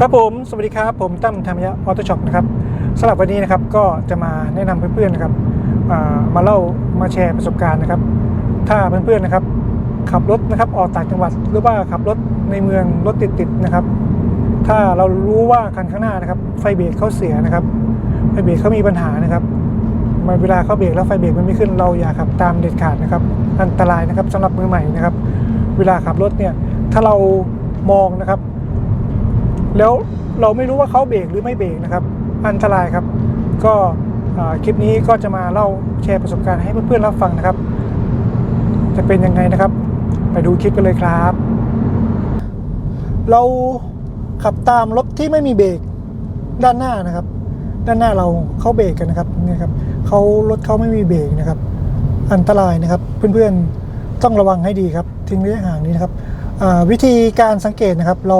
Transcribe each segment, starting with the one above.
ครับผม สวัสดีครับ ผมตั้มธรรมยะออโต้ช็อปนะครับสำหรับวันนี้นะครับก็จะมาแนะนำเพื่อนๆนะครับมาเล่ามาแชร์ประสบการณ์นะครับ ถ้าเพื่อนๆนะครับ ขับรถนะครับออกต่างจังหวัดหรือว่าขับรถในเมืองรถติดๆนะครับ ถ้าเรารู้ว่าคันข้างหน้านะครับ ไฟเบรกเขาเสียนะครับ ไฟเบรกเขามีปัญหานะครับมันเวลาเขาเบรกแล้วไฟเบรกมันไม่ขึ้นเราอย่าขับตามเด็ดขาดนะครับ อันตรายนะครับสำหรับมือใหม่นะครับ เวลาขับรถเนี่ยถ้าเรามองนะครับ แล้วเราไม่รู้ว่าเขาเบรกหรือไม่เบรกนะครับ อันตรายครับ ก็คลิปนี้ก็จะมาเล่าแชร์ประสบการณ์ให้เพื่อนๆรับฟังนะครับ จะเป็นยังไงนะครับ ไปดูคลิปกันเลยครับ เราขับตามรถที่ไม่มีเบรกด้านหน้านะครับ ด้านหน้าเราเขาเบรกกันนะครับนี่ครับเขารถเขาไม่มีเบรกนะครับ อันตรายนะครับ เพื่อนๆต้องระวังให้ดีครับ ทิ้งระยะห่างนี้นะครับวิธีการสังเกตนะครับเรา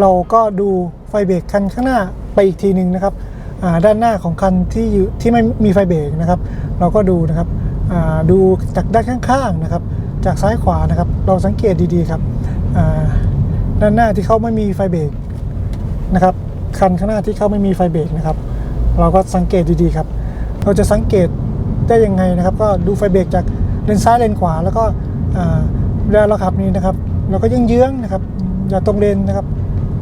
เราก็ดูไฟเบรกคันข้างหน้าไปอีกทีหนึ่งนะครับด้านหน้าของคันที่อยู่ที่ไม่มีไฟเบรกนะครับ เราก็ดูนะครับดูจากด้านข้างๆนะครับ จากซ้ายขวานะครับ เราสังเกตดีๆครับด้านหน้าที่เขาไม่มีไฟเบรกนะครับคันข้างหน้าที่เขาไม่มีไฟเบรกนะครับ เราก็สังเกตดีๆครับ เราจะสังเกตได้ยังไงนะครับ ก็ดูไฟเบรกจากเลนซ้ายเลนขวา แล้วก็เวลาเราขับนี้นะครับ เราก็ยังเยื้องๆนะครับ อย่าตรงเลนนะครับ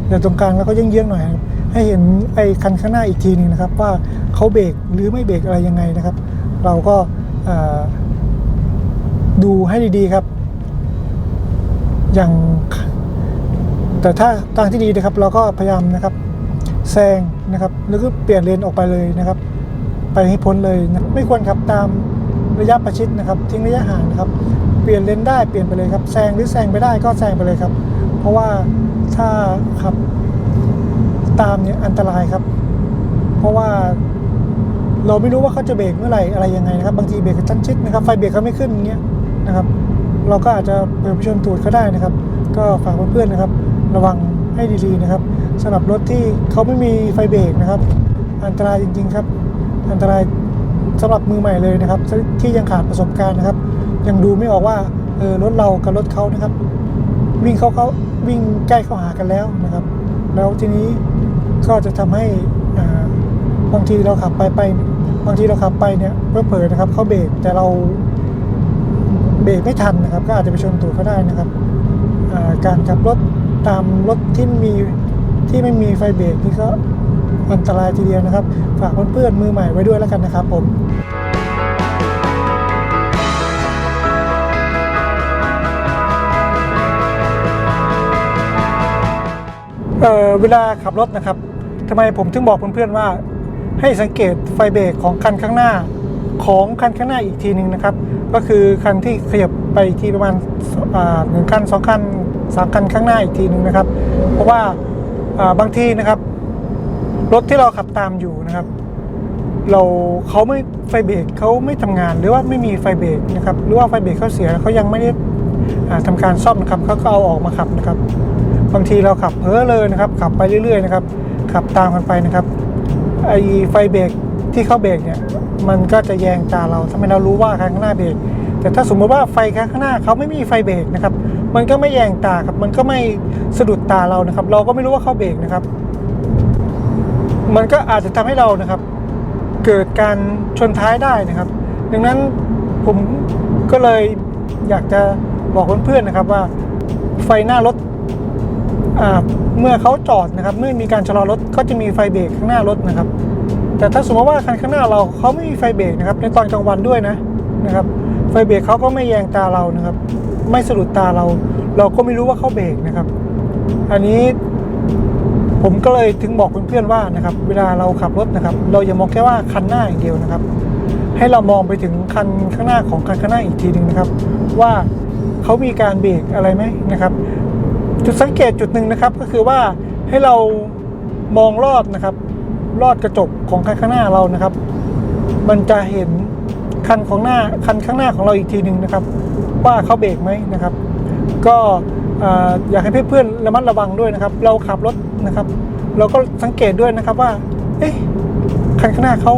อย่ตรงกลางแล้วก็เยื้องๆหน่อย ให้เห็นไอ้คันข้างหน้าอีกทีหนึงนะครับ ว่าเขาเบรกหรือไม่เบรกอะไรยังไงนะครับ เราก็ดูให้ดีๆครับ อย่างแต่ถ้าทางที่ดีนะครับ เราก็พยายามนะครับแซงนะครับแล้วก็เปลี่ยนเลนออกไปเลยนะครับ ไปให้พ้นเลยนะไม่ควรขับตามระยะประชิดนะครับ ทิ้งระยะห่างนะครับ เปลี่ยนเลนได้เปลี่ยนไปเลยครับแซงหรือแซงไปได้ก็แซงไปเลยครับ เพราะว่า ถ้าขับตามเนี่ยอันตรายครับ เพราะว่าเราไม่รู้ว่าเขาจะเบรกเมื่อไหร่อะไรยังไงนะครับ บางทีเบรกกระชั้นชิดนะครับ ไฟเบรกเขาไม่ขึ้นอย่างเงี้ยนะครับ เราก็อาจจะเปิดไปชนตูดเขาได้นะครับ ก็ฝากเพื่อนๆนะครับ ระวังให้ดีๆนะครับสำหรับรถที่เขาไม่มีไฟเบรกนะครับ อันตรายจริง ๆครับ อันตรายสำหรับมือใหม่เลยนะครับ ที่ยังขาดประสบการณ์นะครับ ยังดูไม่ออกว่าเออรถเรากับรถเขานะครับ วิ่งเขาเขา วิ่งใกล้เข้าหากันแล้วนะครับ แล้วทีนี้ก็จะทำให้บางทีเราขับไปไปบางทีเราขับไปเนี่ยเพื่อเผลอนะครับเขาเบรกแต่เราเบรกไม่ทันนะครับ ก็อาจจะไปชนตูดเขาได้นะครับการขับรถตามรถที่มีที่ไม่มีไฟเบรกนี่ก็อันตรายทีเดียวนะครับ ฝากเพื่อนๆมือใหม่ไว้ด้วยแล้วกันนะครับผม เอ่อเวลาขับรถนะครับทำไมผมถึงบอกเพื่อนๆว่า ให้สังเกตไฟเบรกของคันข้างหน้า ของคันข้างหน้าอีกทีหนึ่งนะครับ ก็คือคันที่ขยับไปอีกทีประมาณหนึ่งคันสองคันสามคันข้างหน้าอีกทีหนึ่งนะครับ เพราะว่าบางทีนะครับรถที่เราขับตามอยู่นะครับ เราเขาไม่ไฟเบรกเขาไม่ทำงานหรือว่าไม่มีไฟเบรกนะครับหรือว่าไฟเบรกเขาเสียเขายังไม่ได้อ่าทำการซ่อมนะครับเขาก็เอาออกมาขับนะครับ บางทีเราขับเพ้อเลยนะครับ ขับไปเรื่อยๆนะครับ ขับตามกันไปนะครับไอไฟเบรกที่เข้าเบรกเนี่ย มันก็จะแยงตาเราทำให้เรารู้ว่าค้างหน้าเบรกแต่ถ้าสมมติว่าไฟค้างหน้าเขาไม่มีไฟเบรกนะครับ มันก็ไม่แยงตาครับ มันก็ไม่สะดุดตาเรานะครับ เราก็ไม่รู้ว่าเขาเบรกนะครับ มันก็อาจจะทำให้เรานะครับ เกิดการชนท้ายได้นะครับ ดังนั้นผมก็เลยอยากจะบอกเพื่อนๆนะครับว่าไฟหน้ารถ เมื่อเขาจอดนะครับเมื่อมีการชะลอรถก็จะมีไฟเบรกข้างหน้ารถนะครับ แต่ถ้าสมมติว่าคันข้างหน้าเราเขาไม่มีไฟเบรกนะครับ ในตอนกลางวันด้วยนะนะครับ ไฟเบรกเขาก็ไม่แยงตาเรานะครับ ไม่สะดุดตาเรา เราก็ไม่รู้ว่าเขาเบรกนะครับ อันนี้ผมก็เลยถึงบอกเพื่อนๆว่านะครับ เวลาเราขับรถนะครับ เราอย่ามองแค่ว่าคันหน้าอย่างเดียวนะครับ ให้เรามองไปถึงคันข้างหน้าของคันข้างหน้าอีกทีหนึ่งนะครับ ว่าเขามีการเบรกอะไรไหมนะครับ จุดสังเกตจุดหนึ่งนะครับ ก็คือว่าให้เรามองลอดนะครับ ลอดกระจกของคันข้างหน้าเรานะครับ มันจะเห็นคันของหน้าคันข้างหน้าของเราอีกทีหนึ่งนะครับ ว่าเขาเบรกไหมนะครับ ก็อ่าอยากให้เพื่อนๆระมัดระวังด้วยนะครับ เราขับรถนะครับ เราก็สังเกตด้วยนะครับว่า เอ๊ะคันข้างหน้าเขา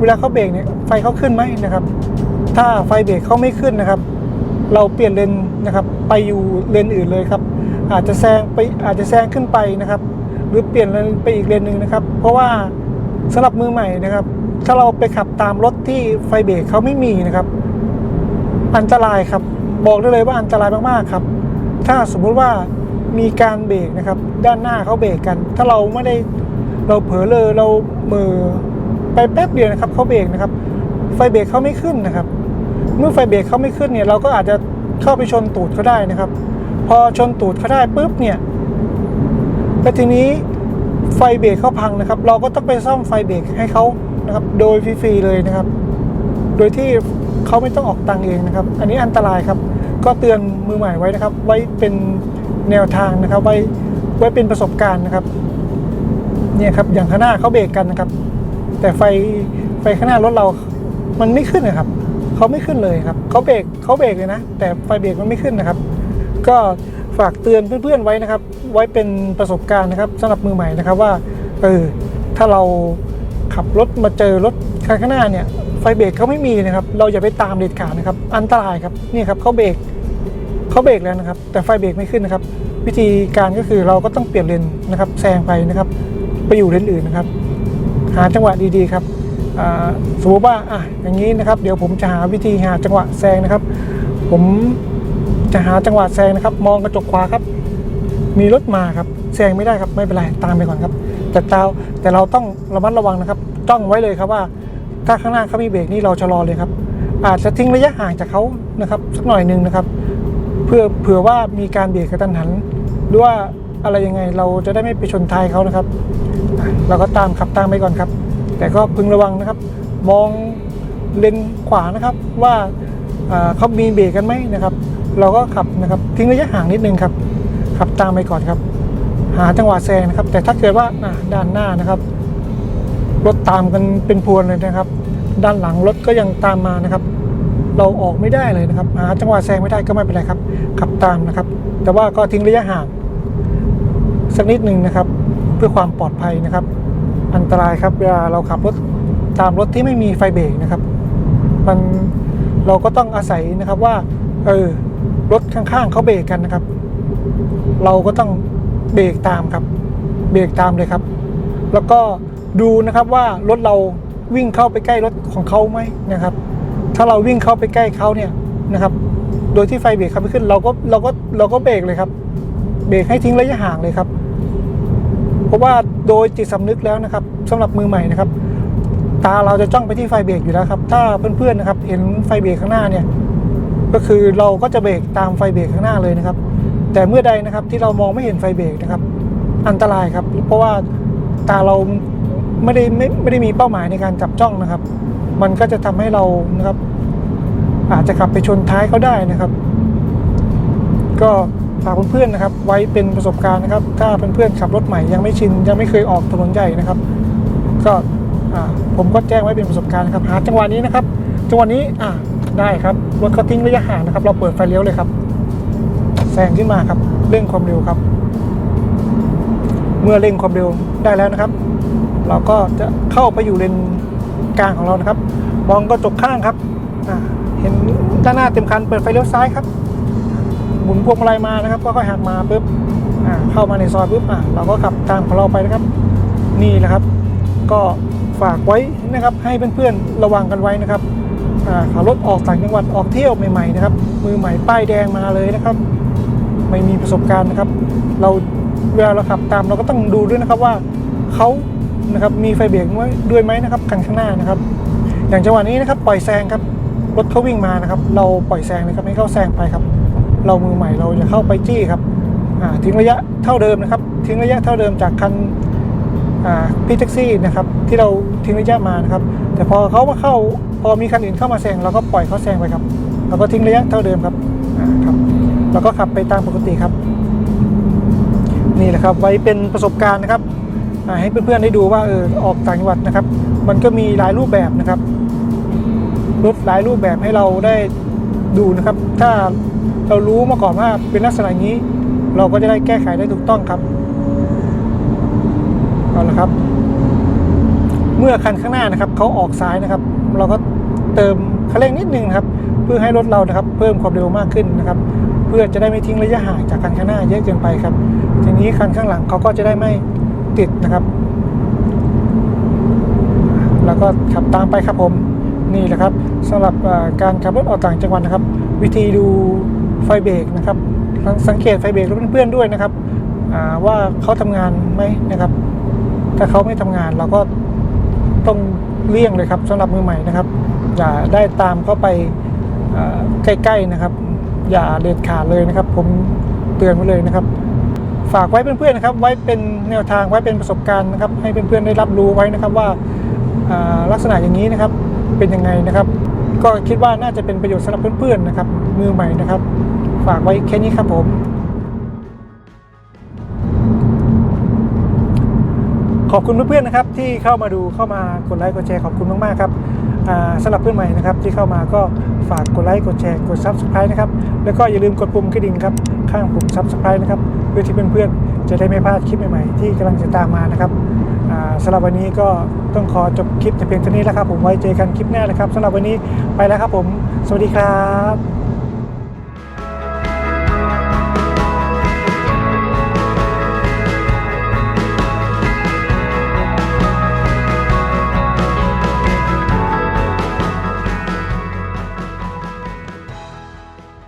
เวลาเขาเบรกเนี่ยไฟเขาขึ้นไหมนะครับ ถ้าไฟเบรกเขาไม่ขึ้นนะครับ เราเปลี่ยนเลนนะครับ ไปอยู่เลนอื่นเลยครับ อาจจะแซงไปอาจจะแซงขึ้นไปนะครับ หรือเปลี่ยนเลนไปอีกเลนหนึ่งนะครับ เพราะว่าสำหรับมือใหม่นะครับ ถ้าเราไปขับตามรถที่ไฟเบรกเขาไม่มีนะครับ อันตรายครับ บอกได้เลยว่าอันตรายมากๆครับ ถ้าสมมุติว่ามีการเบรกนะครับ ด้านหน้าเขาเบรกกัน ถ้าเราไม่ได้เราเผลอเลยเรามือไปแป๊บเดียวนะครับเขาเบรกนะครับ ไฟเบรกเขาไม่ขึ้นนะครับ เมื่อไฟเบรกเขาไม่ขึ้นเนี่ยเราก็อาจจะเข้าไปชนตูดเขาได้นะครับ พอชนตูดเขาได้ปุ๊บเนี่ยแล้วทีนี้ไฟเบรกเขาพังนะครับ เราก็ต้องไปซ่อมไฟเบรกให้เขานะครับ โดยฟรีๆเลยนะครับ โดยที่เขาไม่ต้องออกตังเองนะครับ อันนี้อันตรายครับ ก็เตือนมือใหม่ไว้นะครับ ไว้เป็นแนวทางนะครับ ไว้ไว้เป็นประสบการณ์นะครับ เนี่ยครับ อย่างข้างหน้าเขาเบรกกันนะครับ แต่ไฟไฟข้างหน้ารถเรา มันไม่ขึ้นนะครับ เขาไม่ขึ้นเลยครับ เขาเบรกเขาเบรกเลยนะ แต่ไฟเบรกมันไม่ขึ้นนะครับ ก็ฝากเตือนเพื่อนๆไว้นะครับ ไว้เป็นประสบการณ์นะครับสำหรับมือใหม่นะครับว่าเออถ้าเราขับรถมาเจอรถคันข้างหน้าเนี่ยไฟเบรกเขาไม่มีนะครับ เราอย่าไปตามเด็ดขาดนะครับ อันตรายครับนี่ครับเขาเบรกเขาเบรกแล้วนะครับ แต่ไฟเบรกไม่ขึ้นนะครับ วิธีการก็คือเราก็ต้องเปลี่ยนเลนนะครับแซงไปนะครับ ไปอยู่เลนอื่นนะครับ หาจังหวะดีๆครับสมมติว่าอะอย่างนี้นะครับ เดี๋ยวผมจะหาวิธีหาจังหวะแซงนะครับ ผม จะหาจังหวะแซงนะครับ มองกระจกขวาครับ มีรถมาครับแซงไม่ได้ครับไม่เป็นไรตามไปก่อนครับ แต่เราแต่เราต้องระมัดระวังนะครับต้องไว้เลยครับว่า ถ้าข้างหน้าเขามีเบรกนี่เราชะลอเลยครับ อาจจะทิ้งระยะห่างจากเขานะครับ สักหน่อยหนึ่งนะครับ เพื่อเผื่อว่ามีการเบรกกระทันหัน หรือว่าอะไรยังไงเราจะได้ไม่ไปชนท้ายเขานะครับ เราก็ตามขับตามไปก่อนครับ แต่ก็พึงระวังนะครับ มองเลนขวานะครับว่าอ่าเขามีเบรกกันไหมนะครับ เราก็ขับนะครับทิ้งระยะห่างนิดนึงครับขับตามไปก่อนครับ หาจังหวะแซงนะครับ แต่ถ้าเกิดว่าด้านหน้านะครับรถตามกันเป็นพวนเลยนะครับ ด้านหลังรถก็ยังตามมานะครับ เราออกไม่ได้เลยนะครับ หาจังหวะแซงไม่ได้ก็ไม่เป็นไรครับ ขับตามนะครับ แต่ว่าก็ทิ้งระยะห่างสักนิดหนึ่งนะครับ เพื่อความปลอดภัยนะครับ อันตรายครับเวลาเราขับรถตามรถที่ไม่มีไฟเบรกนะครับ มันเราก็ต้องอาศัยนะครับว่า เออ รถข้างๆเขาเบรกกันนะครับ เราก็ต้องเบรกตามครับ เบรกตามเลยครับ แล้วก็ดูนะครับว่ารถเราวิ่งเข้าไปใกล้รถของเขาไหมนะครับ ถ้าเราวิ่งเข้าไปใกล้เขาเนี่ยนะครับ โดยที่ไฟเบรกเขาไม่ขึ้น เราก็เราก็เราก็เบรกเลยครับ เบรกให้ทิ้งระยะห่างเลยครับ เพราะว่าโดยจิตสำนึกแล้วนะครับสำหรับมือใหม่นะครับ ตาเราจะจ้องไปที่ไฟเบรกอยู่แล้วครับ ถ้าเพื่อนๆนะครับ เห็นไฟเบรกข้างหน้าเนี่ย ก็คือเราก็จะเบรกตามไฟเบรกข้างหน้าเลยนะครับ แต่เมื่อใดนะครับที่เรามองไม่เห็นไฟเบรกนะครับ อันตรายครับ เพราะว่าตาเราไม่ได้ไม่ไม่ได้มีเป้าหมายในการจับจ้องนะครับ มันก็จะทำให้เรานะครับ อาจจะขับไปชนท้ายเขาได้นะครับ ก็ฝากเพื่อนๆนะครับ ไว้เป็นประสบการณ์นะครับ ถ้าเพื่อนๆขับรถใหม่ยังไม่ชินยังไม่เคยออกถนนใหญ่นะครับ ก็ผมก็แจ้งไว้เป็นประสบการณ์ครับหาจังหวะนี้นะครับจังหวะนี้อ่า ได้ครับรถเขาทิ้งระยะห่างนะครับ เราเปิดไฟเลี้ยวเลยครับแซงขึ้นมาครับเร่งความเร็วครับ เมื่อเร่งความเร็วได้แล้วนะครับ เราก็จะเข้าไปอยู่เลนกลางของเรานะครับ มองกระจกข้างครับเห็นด้านหน้าเต็มคันเปิดไฟเลี้ยวซ้ายครับหมุนพวงมาลัยมานะครับ ก็ค่อยหักมาปุ๊บเข้ามาในซอยปุ๊บเราก็ขับตามของเราไปนะครับ นี่แหละครับ ก็ฝากไว้นะครับ ให้เพื่อนๆระวังกันไว้นะครับ ขับรถออกต่างจังหวัดออกเที่ยวใหม่ๆนะครับ มือใหม่ป้ายแดงมาเลยนะครับ ไม่มีประสบการณ์นะครับ เราเวลาเราขับตามเราก็ต้องดูด้วยนะครับว่าเขานะครับมีไฟเบรกไว้ด้วยไหมนะครับคันข้างหน้านะครับ อย่างจังหวะนี้นะครับปล่อยแซงครับรถเขาวิ่งมานะครับ เราปล่อยแซงนะครับให้เขาแซงไปครับ เรามือใหม่เราจะเข้าไปจี้ครับทิ้งระยะเท่าเดิมนะครับ ทิ้งระยะเท่าเดิมจากคัน พี่แท็กซี่นะครับที่เราทิ้งระยะมานะครับ แต่พอเขามาเข้าพอมีคันอื่นเข้ามาแซงเราก็ปล่อยเขาแซงไปครับเราก็ทิ้งระยะเท่าเดิมครับครับเราก็ขับไปตามปกติครับ นี่แหละครับไว้เป็นประสบการณ์นะครับให้เพื่อนๆได้ดูว่าเออออกต่างจังหวัดนะครับ มันก็มีหลายรูปแบบนะครับรถหลายรูปแบบให้เราได้ดูนะครับ ถ้าเรารู้มาก่อนว่าเป็นลักษณะนี้ เราก็จะได้แก้ไขได้ถูกต้องครับ เอาละครับ เมื่อคันข้างหน้านะครับเขาออกซ้ายนะครับ เราก็เติมคันเร่งนิดนึงนครับ เพื่อให้รถเรานะครับ เพิ่มความเร็วมากขึ้นนะครับ เพื่อจะได้ไม่ทิ้งระยะห่างจากคันข้างหน้าเยอะเกินไปครับ ทีนี้คันข้างหลังเขาก็จะได้ไม่ติดนะครับ แล้วก็ขับตามไปครับผมนี่แหละครับสำหรับการขับรถออกต่างจังหวัดนะครับ วิธีดูไฟเบรกนะครับสังเกตไฟเบรกรถเพื่อนๆด้วยนะครับว่าเขาทำงานไหมนะครับ ถ้าเขาไม่ทำงานเราก็ต้องเลี่ยงเลยครับสำหรับมือใหม่นะครับ อย่าได้ตามเข้าไปใกล้ๆนะครับ อย่าเด็ดขาดเลยนะครับ ผมเตือนไว้เลยนะครับ ฝากไว้เพื่อนๆนะครับ ไว้เป็นแนวทางไว้เป็นประสบการณ์นะครับ ให้เพื่อนๆได้รับรู้ไว้นะครับว่าลักษณะอย่างนี้นะครับเป็นยังไงนะครับ ก็คิดว่าน่าจะเป็นประโยชน์สำหรับเพื่อนๆนะครับ มือใหม่นะครับ ฝากไว้แค่นี้ครับผม ขอบคุณเพื่อนๆนะครับที่เข้ามาดูเข้ามากดไลค์กดแชร์ขอบคุณมากๆครับสำหรับเพื่อนใหม่นะครับที่เข้ามาก็ฝากกดไลค์กดแชร์กด Subscribe นะครับแล้วก็อย่าลืมกดปุ่มกระดิ่งครับข้างปุ่ม Subscribe นะครับเพื่อที่เพื่อนๆจะได้ไม่พลาดคลิปใหม่ๆที่กำลังจะตามมานะครับสำหรับวันนี้ก็ต้องขอจบคลิปแต่เพียงเท่านี้แล้วครับผมไว้เจอกันคลิปหน้านะครับสำหรับวันนี้ไปแล้วครับผม สวัสดีครับ